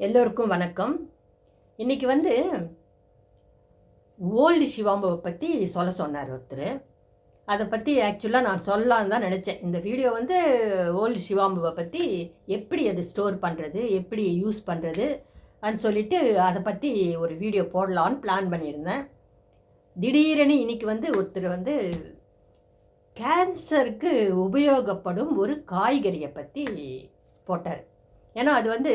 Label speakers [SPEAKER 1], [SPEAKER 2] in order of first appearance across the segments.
[SPEAKER 1] எல்லோருக்கும் வணக்கம். இன்னைக்கு வந்து ஓல்டு சிவாம்பவை பற்றி சொல்ல சொன்னார் ஒருத்தர். அதை பற்றி ஆக்சுவலாக நான் சொல்லலான்னு தான் நினச்சேன். இந்த வீடியோ வந்து ஓல்டு சிவாம்பவை பற்றி எப்படி அது ஸ்டோர் பண்ணுறது எப்படி யூஸ் பண்ணுறது அப்படின்னு சொல்லிட்டு அதை பற்றி ஒரு வீடியோ போடலான்னு பிளான் பண்ணியிருந்தேன். திடீரெனு இன்னைக்கு வந்து ஒருத்தர் வந்து கேன்சருக்கு உபயோகப்படும் ஒரு காய்கறியை பற்றி போட்டார். ஏன்னா அது வந்து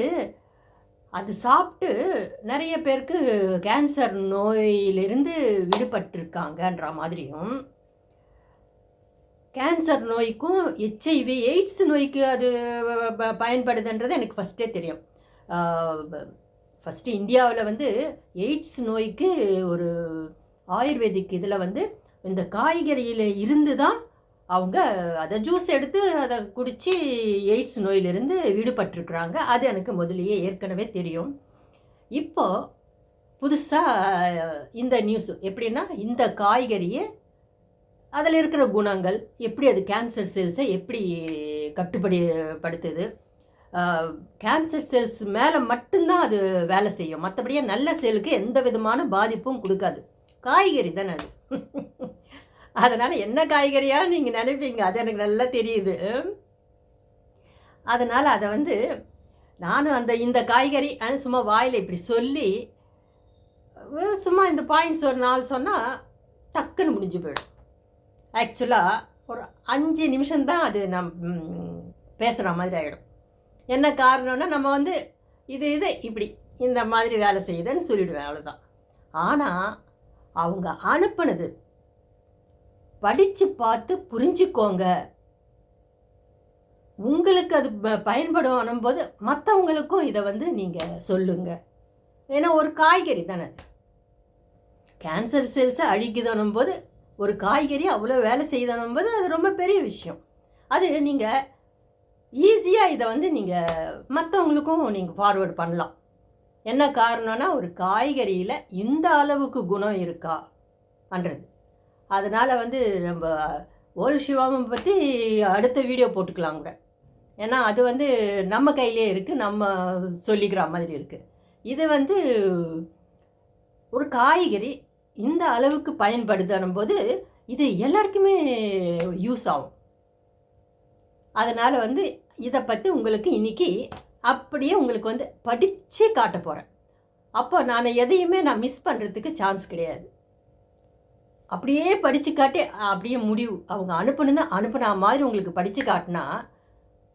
[SPEAKER 1] அது சாப்பிட்டு நிறைய பேருக்கு கேன்சர் நோயிலிருந்து விடுபட்டிருக்காங்கன்ற மாதிரியும் கேன்சர் நோய்க்கும் ஹெச்ஐவி எய்ட்ஸ் நோய்க்கு அது ப- பயன்படுதுன்றது எனக்கு ஃபஸ்ட்டே தெரியும். ஃபஸ்ட்டு இந்தியாவில் வந்து எய்ட்ஸ் நோய்க்கு ஒரு ஆயுர்வேதிக் இதில் வந்து இந்த காய்கறியில் இருந்து தான் அவங்க அதை ஜூஸ் எடுத்து அதை குடித்து எய்ட்ஸ் நோயிலிருந்து விடுபட்டிருக்கிறாங்க. அது எனக்கு முதலியே ஏற்கனவே தெரியும். இப்போது புதுசாக இந்த நியூஸ் எப்படின்னா இந்த காய்கறியை அதில் இருக்கிற குணங்கள் எப்படி அது கேன்சர் செல்ஸை எப்படி கட்டுப்படி படுத்துது கேன்சர் செல்ஸ் மேலே மட்டும்தான் அது வேலை செய்யும். மற்றபடியே நல்ல செல்லுக்கு எந்த விதமான பாதிப்பும் கொடுக்காது. காய்கறி தானே அது. அதனால் என்ன காய்கறியாக நீங்கள் நினைப்பீங்க? அது எனக்கு நல்லா தெரியுது. அதனால் அதை வந்து நானும் அந்த இந்த காய்கறி சும்மா வாயில் இப்படி சொல்லி சும்மா இந்த பாயிண்ட்ஸ் ஒரு நாள் சொன்னால் டக்குன்னு முடிஞ்சு போயிடும். ஆக்சுவலாக ஒரு அஞ்சு நிமிஷம்தான் அது நம் பேசுகிற மாதிரி ஆகிடும் என்ன காரணம்னா நம்ம வந்து இது இது இப்படி இந்த மாதிரி வேலை செய்யுதுன்னு சொல்லிவிடுவேன் அவ்வளோதான் ஆனால் அவங்க அனுப்புனது படித்து பார்த்து புரிஞ்சுக்கோங்க. உங்களுக்கு அது ப- பயன்படும் போது மற்றவங்களுக்கும் இதை வந்து நீங்கள் சொல்லுங்க. ஏன்னா ஒரு காய்கறி தானே. கேன்சர் செல்ஸை அழிக்குதனும் போது ஒரு காய்கறி அவ்வளோ வேலை செய்தனும் போது அது ரொம்ப பெரிய விஷயம். அது நீங்கள் ஈஸியாக இதை வந்து நீங்கள் மற்றவங்களுக்கும் நீங்கள் ஃபார்வேர்டு பண்ணலாம். என்ன காரணம்னா ஒரு காய்கறியில் இந்த அளவுக்கு குணம் இருக்கா? அன்றது. அதனால் வந்து நம்ம ஓல் சிவாமம் பற்றி அடுத்த வீடியோ போட்டுக்கலாம் கூட. ஏன்னா அது வந்து நம்ம கையிலே இருக்குது நம்ம சொல்லிக்கிற மாதிரி இருக்குது இது வந்து ஒரு காய்கறி இந்த அளவுக்கு பயன்படுத்தணும் போது இது எல்லாருக்குமே யூஸ் ஆகும். அதனால் வந்து இதை பற்றி உங்களுக்கு இன்னைக்கு அப்படியே உங்களுக்கு வந்து படித்து காட்ட போகிறேன் அப்போ நான் எதையுமே நான் மிஸ் பண்ணுறதுக்கு சான்ஸ் கிடையாது. அப்படியே படித்து காட்டி அப்படியே முடிவு. அவங்க அனுப்புனா அனுப்பின மாதிரி உங்களுக்கு படித்து காட்டினா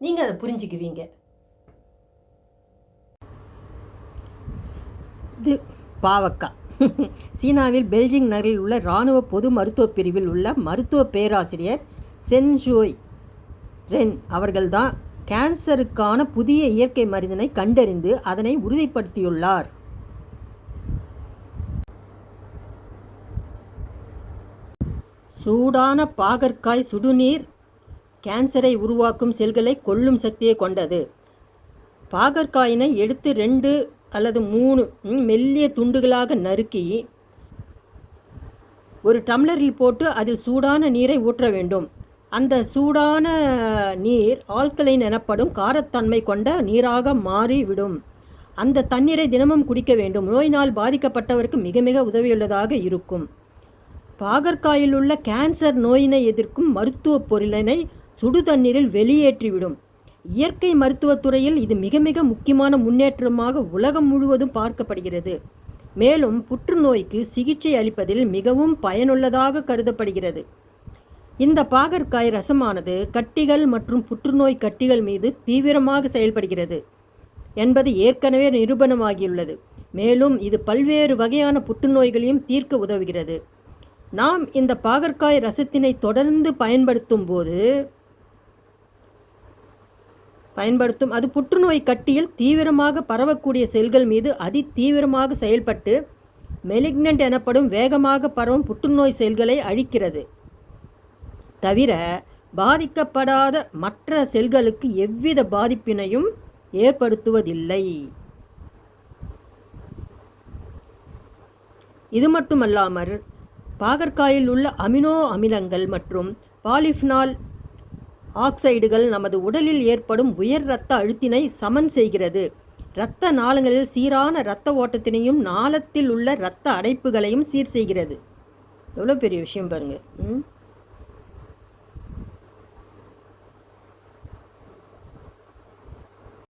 [SPEAKER 1] நீங்கள் அதை புரிஞ்சுக்குவீங்க. இது பாவக்காய் சீனாவில் பெல்ஜிங் நகரில் உள்ள இராணுவ பொது மருத்துவ பிரிவில் உள்ள மருத்துவ பேராசிரியர் சென்ஷோய் ரென் அவர்கள்தான் கேன்சருக்கான புதிய இயற்கை மருந்தினை கண்டறிந்து அதனை உறுதிப்படுத்தியுள்ளார். சூடான பாகற்காய் சுடுநீர் கேன்சரை உருவாக்கும் செல்களை கொல்லும் சக்தியை கொண்டது. பாகற்காயினை எடுத்து ரெண்டு அல்லது மூணு மெல்லிய துண்டுகளாக நறுக்கி ஒரு டம்ளரில் போட்டு அதில் சூடான நீரை ஊற்ற வேண்டும். அந்த சூடான நீர் ஆல்கலைன் எனப்படும் காரத்தன்மை கொண்ட நீராக மாறிவிடும். அந்த தண்ணீரை தினமும் குடிக்க வேண்டும். நோயினால் பாதிக்கப்பட்டவருக்கு மிக மிக உதவியுள்ளதாக இருக்கும். பாகற்காயில் உள்ள கேன்சர் நோயினை எதிர்க்கும் மருத்துவ பொருளினை சுடு தண்ணீரில் வெளியேற்றிவிடும். இயற்கை மருத்துவத் துறையில் இது மிக மிக முக்கியமான முன்னேற்றமாக உலகம் முழுவதும் பார்க்கப்படுகிறது. மேலும் புற்றுநோய்க்கு சிகிச்சை அளிப்பதில் மிகவும் பயனுள்ளதாக கருதப்படுகிறது. இந்த பாகற்காய் ரசமானது கட்டிகள் மற்றும் புற்றுநோய் கட்டிகள் மீது தீவிரமாக செயல்படுகிறது என்பது ஏற்கனவே நிரூபணமாகியுள்ளது. மேலும் இது பல்வேறு வகையான புற்றுநோய்களையும் தீர்க்க உதவுகிறது. நாம் இந்த பாகற்காய் ரசத்தினை தொடர்ந்து பயன்படுத்தும் போது பயன்படுத்தும் அது புற்றுநோய் கட்டியில் தீவிரமாக பரவக்கூடிய செல்கள் மீது அதி தீவிரமாக செயல்பட்டு மெலிக்னன்ட் எனப்படும் வேகமாக பரவும் புற்றுநோய் செல்களை அழிக்கிறது. தவிர பாதிக்கப்படாத மற்ற செல்களுக்கு எவ்வித பாதிப்பினையும் ஏற்படுத்துவதில்லை. இது மட்டுமல்லாமல் பாகற்காயில் உள்ள அமினோ அமிலங்கள் மற்றும் பாலிஃபினால் ஆக்சைடுகள் நமது உடலில் ஏற்படும் உயர் இரத்த அழுத்தினை சமன் செய்கிறது. இரத்த நாளங்களில் சீரான இரத்த ஓட்டத்தினையும் நாளத்தில் உள்ள இரத்த அடைப்புகளையும் சீர் செய்கிறது. எவ்வளோ பெரிய விஷயம் பாருங்கள் ம்?